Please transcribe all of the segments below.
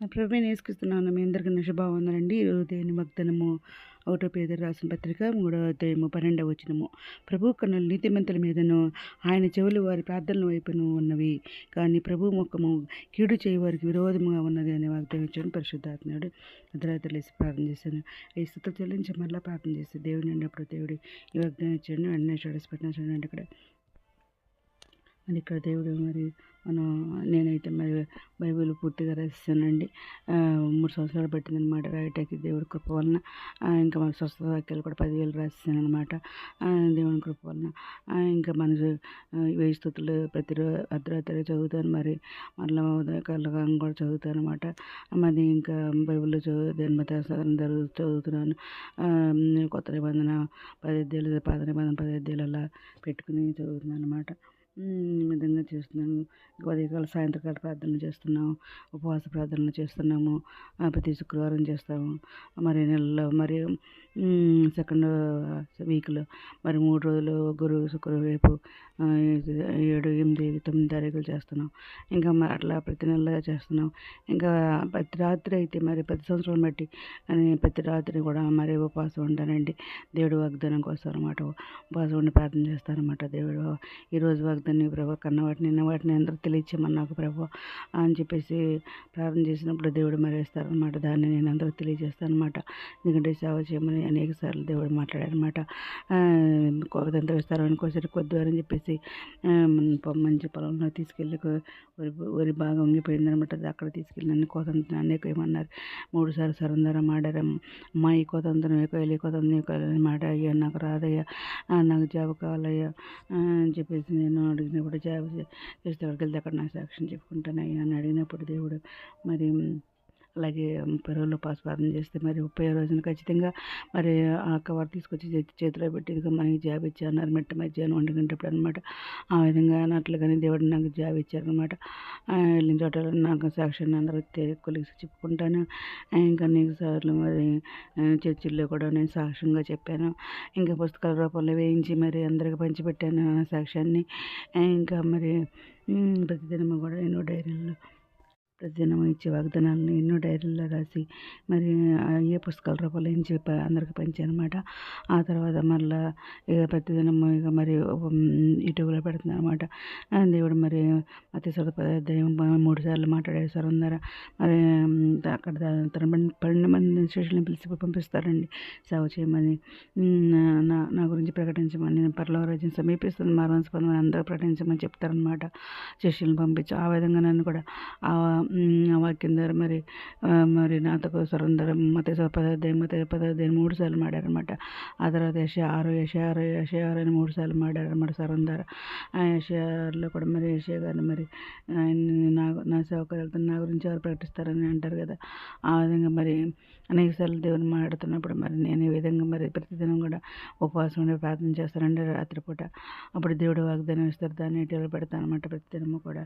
నా ప్రభుని నేసుకిస్తున్నాను మీ అందరికీ నా ఈరోజు దేని భక్తనము ఒకటో పేదరు రాసిన పత్రిక మూడవ అధ్యాయము పన్నెండవ వచనము. ప్రభు కన్నులు నీతిమంతుల మీదను ఆయన చెవులు వారి ప్రార్థనల వైపును ఉన్నవి. కానీ ప్రభు ముఖము కీడు చేయి వారికి విరోధముగా ఉన్నది అని వాగ్దానం ఇచ్చాను పరిశుద్ధాత్ముడు అర్ధరాత్రి లేసి ప్రార్థన చేశాను. ఈ స్థుతులు చెల్లించి మరలా ప్రార్థన చేస్తే దేవుని అప్పుడు దేవుడు ఈ వాగ్దానం ఇచ్చాడు వెంటనే చూడసి పెట్టిన చూడండి ఇక్కడ మరి ఇక్కడ దేవుడు మరి మనం నేనైతే మరి బైబిల్ పూర్తిగా రాస్తానండి మూడు సంవత్సరాలు పట్టిందనమాట రాయటానికి దేవుడి కృప వలన. ఇంకా మన స్వస్థ వాక్యాలు కూడా పదివేలు రాసిస్తాను అనమాట దేవుని కృప వలన. ఇంకా మన వేయి స్థుతులు ప్రతిరోజు అర్ధరాత్రి చదువుతాను మరి. మళ్ళీ ఉదయకాలం కూడా చదువుతాను అనమాట మరి ఇంకా బైబిల్లో చదువు దేనిమత చదువుతున్నాను. కొత్త నిబంధన పదిహేను పాత నిబంధన పదిహేను అలా పెట్టుకుని చదువుతున్నాను అనమాట ఈ విధంగా చేస్తున్నాము. ఉదయకాల సాయంత్రకాల ప్రార్థనలు చేస్తున్నాము. ఉపవాస ప్రార్థనలు చేస్తున్నాము. ప్రతి శుక్రవారం చేస్తాము. మరి నెలలో మరి సెకండ్ వీక్లో మరి మూడు రోజులు గురువు శుక్రవారం రేపు ఏడు ఎనిమిది తొమ్మిది తారీఖులు చేస్తున్నాం. ఇంకా మరి అట్లా ప్రతి నెల చేస్తున్నాం. ఇంకా ప్రతి రాత్రి అయితే మరి ప్రతి సంవత్సరం బట్టి అని ప్రతి రాత్రి కూడా మరి ఉపవాసం ఉంటానండి దేవుడు వాగ్దానం కోసం అనమాట ఉపవాసం ఉండి ప్రార్థన చేస్తారనమాట దేవుడు. ఈరోజు వాగ్దాన్ని ప్రభు కన్న వాటిని నిన్న వాటిని అందరూ తెలియచేయమని నాకు ప్రభు అని చెప్పేసి ప్రార్థన చేసినప్పుడు దేవుడు మరి వేస్తారనమాట దాన్ని నేను అందరూ తెలియజేస్తాను అనమాట ఎందుకంటే సేవ చేయమని అనేక సార్లు దేవుడు మాట్లాడారనమాట కోదంత వేస్తారు. అనుకోసరి కొద్దివారని చెప్పేసి మంచి పొలంలో తీసుకెళ్ళి వరి వరి బాగా వంగిపోయిందనమాట అక్కడ తీసుకెళ్ళి నన్ను కోతంత అనేక ఏమన్నారు. మూడు సార్లు సరందరం ఆడారు? అమ్మా ఈ కోతంతరం ఎక్కువ ఈ కోతంతం ఎక్కువ మాట అయ్యా నాకు రాదయ్యా. నాకు జాబ్ కావాలయ్యా. అని చెప్పేసి నేను అడిగినప్పుడు జాబ్ చేస్తే అక్కడికి వెళ్తే అక్కడ నా సాక్ష్యం చెప్పుకుంటానయ్యా అని అడిగినప్పుడు దేవుడు మరి అలాగే ముప్పై రోజులు పాస్ ప్రార్థన చేస్తే మరి ముప్పై రోజున ఖచ్చితంగా మరి ఆ కవర్ తీసుకొచ్చి చేతిలో పెట్టి ఇదిగో మనకి జాబ్ ఇచ్చాను అన్నారు మెట్ట మధ్యాహ్నం వంటి గంటప్పుడు అనమాట ఆ విధంగా అన్నట్లుగానే దేవుడు నాకు జాబ్ ఇచ్చారనమాట వెళ్ళిన చోట నాకు సాక్ష్యాన్ని అందరూ కొలిసి చెప్పుకుంటాను. ఇంకా అనేక సార్లు మరి చర్చిల్లో కూడా నేను సాక్ష్యంగా చెప్పాను. ఇంకా పుస్తకాల రూపంలో వేయించి మరి అందరికీ పంచిపెట్టాను సాక్ష్యాన్ని. ఇంకా మరి ప్రతిదినము కూడా ఎన్నో డైరీల్లో ప్రతిదినం ఇచ్చే వాగ్దానాలను ఎన్నో డైరీల్లో రాసి మరి ఏ పుస్తకాల రూపంలో ఏం చెప్ప అందరికి పంచానమాట అనమాట ఆ తర్వాత మళ్ళా ఇక ప్రతిదినం ఇక మరి యూట్యూబ్లో పెడుతున్నాను అనమాట దేవుడు మరి అతి సదుపాయం మూడు సార్లు మాట్లాడారు సార్ మరి అక్కడ పన్నెండు మంది శిష్యులను పిలిచి పంపిస్తారండి. సేవ చేయమని. నా- నా గురించి ప్రకటించమని. నేను పర్లో రాజ్యం సమీపిస్తుంది మార్వంశపదం అందరూ ప్రకటించమని చెప్తారనమాట శిష్యులను పంపించి ఆ విధంగా నన్ను కూడా ఆ ఉమ్, మరి మరి నాతో సరందరం మత పదార్థం మత పదార్థం మూడు సార్లు మాడారనమాట ఆ తర్వాత యశ ఆరు యశ ఆరు యశ ఆరు అని మూడు సార్లు మాడారనమాట సరందర ఆ యశారులో కూడా మరి యశ గారిని మరి ఆయన నా నా సేవకులు నా గురించి ఎవరు ప్రకటిస్తారని అంటారు కదా ఆ విధంగా మరి అనేక సార్లు దేవుని మాట్లాడుతున్నప్పుడు మరి నేను ఈ విధంగా మరి ప్రతిదినం కూడా ఉపవాసం ఉండి ప్రార్థన చేస్తానండి రాత్రిపూట. అప్పుడు దేవుడు వాగ్దానం ఇస్తారు దాన్ని ఇటీవల పెడతాను అనమాట ప్రతిదినము కూడా.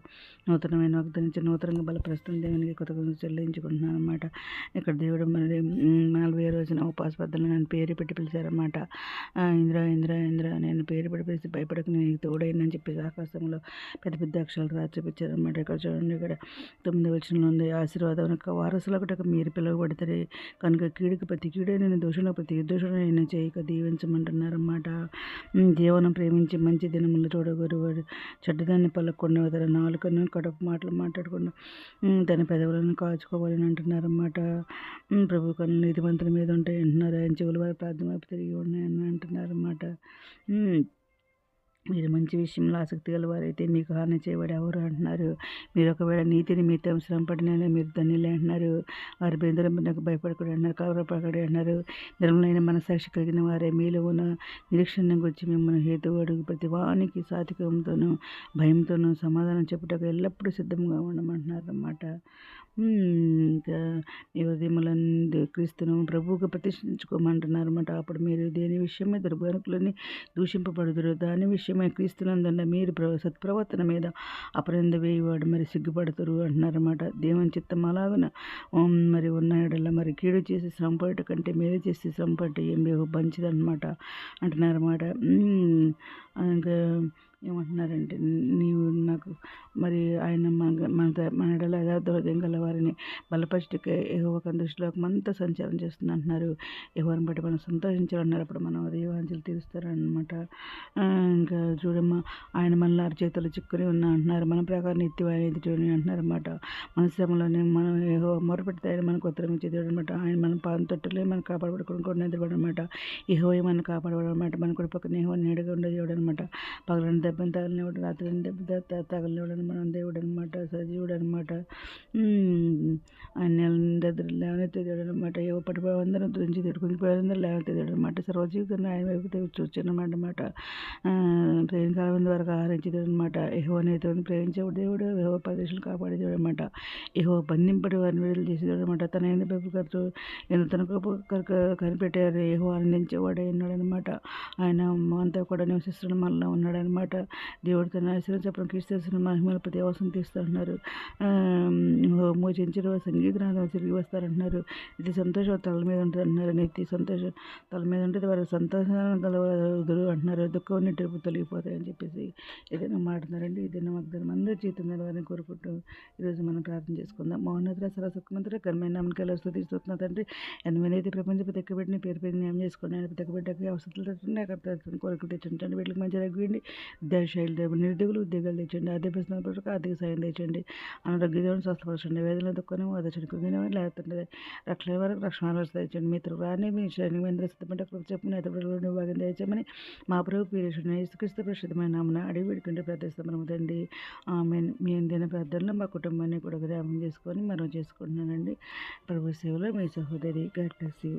నూతనమైన వాగ్దానం నూతనంగా నూతనంగా ప్రస్తుతం దేవునికి కొత్త చెల్లించుకుంటున్నాను అనమాట ఇక్కడ దేవుడు మరి నలభై రోజున ఉపవాస పద్ధతులు నన్ను పేరు పెట్టి పిలిచారన్నమాట. ఆ, ఇంద్ర ఇంద్ర ఇంద్ర నేను పేరు పడిపేసి భయపడక నేను నీకు తోడైనని చెప్పేసి ఆకాశంలో పెద్ద పెద్ద అక్షరాలు రాసి చూపించారన్నమాట ఇక్కడ చూడండి ఇక్కడ తొమ్మిది వచనంలో ఉంది ఆశీర్వాదం యొక్క వారసులకటక మీరు పిలువబడతారు కనుక కీడుకు ప్రతి కీడైన దోషంలో ప్రతి దోషుడైన చేయక దీవించమంటున్నారన్నమాట. ఉమ్, జీవనం ప్రేమించి మంచి దినములు చూడగోరు చెడ్డదాన్ని పలుకుండా తన నాలుకను కడుపు మాటలు మాట్లాడకుండా తన పెదవులను కాచుకోవాలని అంటున్నారన్నమాట. ప్రభు కన్ను నీతిమంతుల మీద ఉంటాయి అంటున్నారు ఆయన చెవుల వారి ప్రార్థన వైపు తిరిగి ఉన్నాయని అంటున్నారన్నమాట. didn't మీరు మంచి విషయంలో ఆసక్తి గలవారైతే మీకు హాని చేయబడి ఎవరు అంటున్నారు? మీరు ఒకవేళ నీతిని మీతో శ్రమ పడిన మీరు ధన్యులే అంటున్నారు. వారి బెదిరింపునకు భయపడకూడదు అంటున్నారు. కలవరపడకూడదు అంటున్నారు. నిర్మలైన మనసాక్షి కలిగిన వారే మీలో ఉన్న నిరీక్షణ గురించి మిమ్మల్ని హేతు అడుగు ప్రతి వానికి సాత్వికంతోనూ భయంతోనూ సమాధానం చెప్పుటకు ఎల్లప్పుడూ సిద్ధంగా ఉండమంటున్నారు అన్నమాట ఇంకా మీ హృదయములను క్రీస్తును ప్రభువుగా ప్రతిష్ఠించుకోమంటున్నారు అన్నమాట అప్పుడు మీరు దేని విషయమే దుర్భరకులని దూషింపబడుదురు దాని విషయం విషయమై క్రీస్తునందండ మీరు ప్ర సత్ప్రవర్తన మీద అపరంద వేయవాడు మరి సిగ్గుపడతారు అంటున్నారన్నమాట. దేవుని చిత్తం అలాగున మరి ఉన్న మరి కీడు చేసి శ్రమపడట కంటే మేలు చేసి శ్రమపడట ఏం మంచిదన్నమాట అంటున్నారన్నమాట. ఇంకా ఏమంటున్నారంటే నీవు నాకు మరి ఆయన మన మన ఎడల యథార్థం గల వారిని బలపరచుటకే యెహోవా దృష్టిలోకి అంతా సంచారం చేస్తుంది అంటున్నారు. ఎవరిని బట్టి మనం సంతోషించాలన్నారు. అప్పుడు మనం దేవాంజలు తీరుస్తారనమాట ఇంకా చూడమ్మా ఆయన మనల్ని అరచేతులు చిక్కుని ఉన్నా అంటున్నారు. మన ప్రకారం నిత్యమైన ఎదుటి అంటున్నారన్నమాట. మన శ్రమలోనే మనం ఏహో మొరపెడితే ఆయన మనకు ఉత్తరం ఇచ్చేది అనమాట ఆయన మన పాదం తొట్టులే మనం కాపాడబడుకుని కూడా నిద్రపడమాట ఏహో మనం కాపాడబడమాట మన కూడా పక్కన ఏహో నీడగా ఉండేది అనమాట పగలని దెబ్బని తగలనివాడు రాత్రి దెబ్బ తగలనివాడు మనం దేవుడు అనమాట సజీవుడు అనమాట ఆయన దగ్గర లేవనైతే దేవుడు అనమాట ఏవో పడిపోయి అందరం నుంచి తిట్టుకుని పోయిందరూ లేవనైతే దేవుడు అనమాట సర్వజీవితంగా ఆయన వైపు చూచానమాట ప్రేమ కాలం వరకు ఆహరించేది అనమాట ఏహో నేతని ప్రేమించేవాడు దేవుడు ఏహో ప్రదేశాలు కాపాడేదేవుడు అనమాట ఏహో బంధింపడి వారిని విడుదల చేసేవాడు అనమాట తన ఎందుకు పెప్పు ఖర్చు ఎంత తన కనిపెట్టారు. ఏహో ఆనందించేవాడే ఉన్నాడనమాట ఆయన అంతా కూడా నివసిస్తున్న మనలో ఉన్నాడనమాట దేవుడు తన ఆశ్రయం చెప్పడం క్రీస్తు మహిమల ప్రతి అవసరం తీస్తారంటున్నారు మోచించిన సంగీతనాథం తిరిగి వస్తారంటున్నారు. ఇది సంతోషం తల మీద ఉంటుంది అంటున్నారు. నెత్తి సంతోషం తల మీద ఉంటుంది. వారు సంతోషం కలవదురు అంటున్నారు. దుఃఖం నెట్టిపు తొలగిపోతాయని చెప్పేసి ఏదైనా మాట్లాడుతున్నారండి. ఏదైనా వాగ్దానం అందరి జీవితం వారిని కోరుకుంటూ ఈరోజు మనం ప్రార్థన చేసుకుందాం. మౌనద్ర సరస్వత్మంత్ర కర్మైన నమ్మకాలు స్థుతిస్తున్న తండ్రి. ఎనిమిదైతే ప్రపంచ పెట్టిన పేరు పేరు న్యాయం చేసుకోండి ఆయన పెట్టకి అవసరాలు అక్కడ కోరికలు తెచ్చండి వీటికి మంచి రగ్గిండి విద్యాశైలి దేవు నిరుద్యోగులు ఉద్యోగాలు తెచ్చండి అదే ప్రశ్న ఆర్థిక సాయం తెచ్చండి. అనారోగ్య దేవుడు స్వస్థపరచండి వేదన దుఃఖం వదచండి కుంగిన లేకపోతే రక్షణ వరకు రక్షణ తెచ్చండి. మిత్రులు రాని మీ శరణి మీద సిద్ధమంటే కృప చెప్పిన ఇతరులు భాగం తెచ్చమని మా ప్రభు పీరేషన్ యేసుక్రీస్తు ప్రసిద్ధమైన నామన అడిగి పెట్టుకుంటే ప్రార్థిస్తాం ఆమె మీ అందిన ప్రార్థనలో మా కుటుంబాన్ని కూడా గ్రామం చేసుకొని మనం చేసుకుంటున్నానండి. ప్రభు సేవలో మీ సహోదరి గాడ్ బ్లెస్ యూ.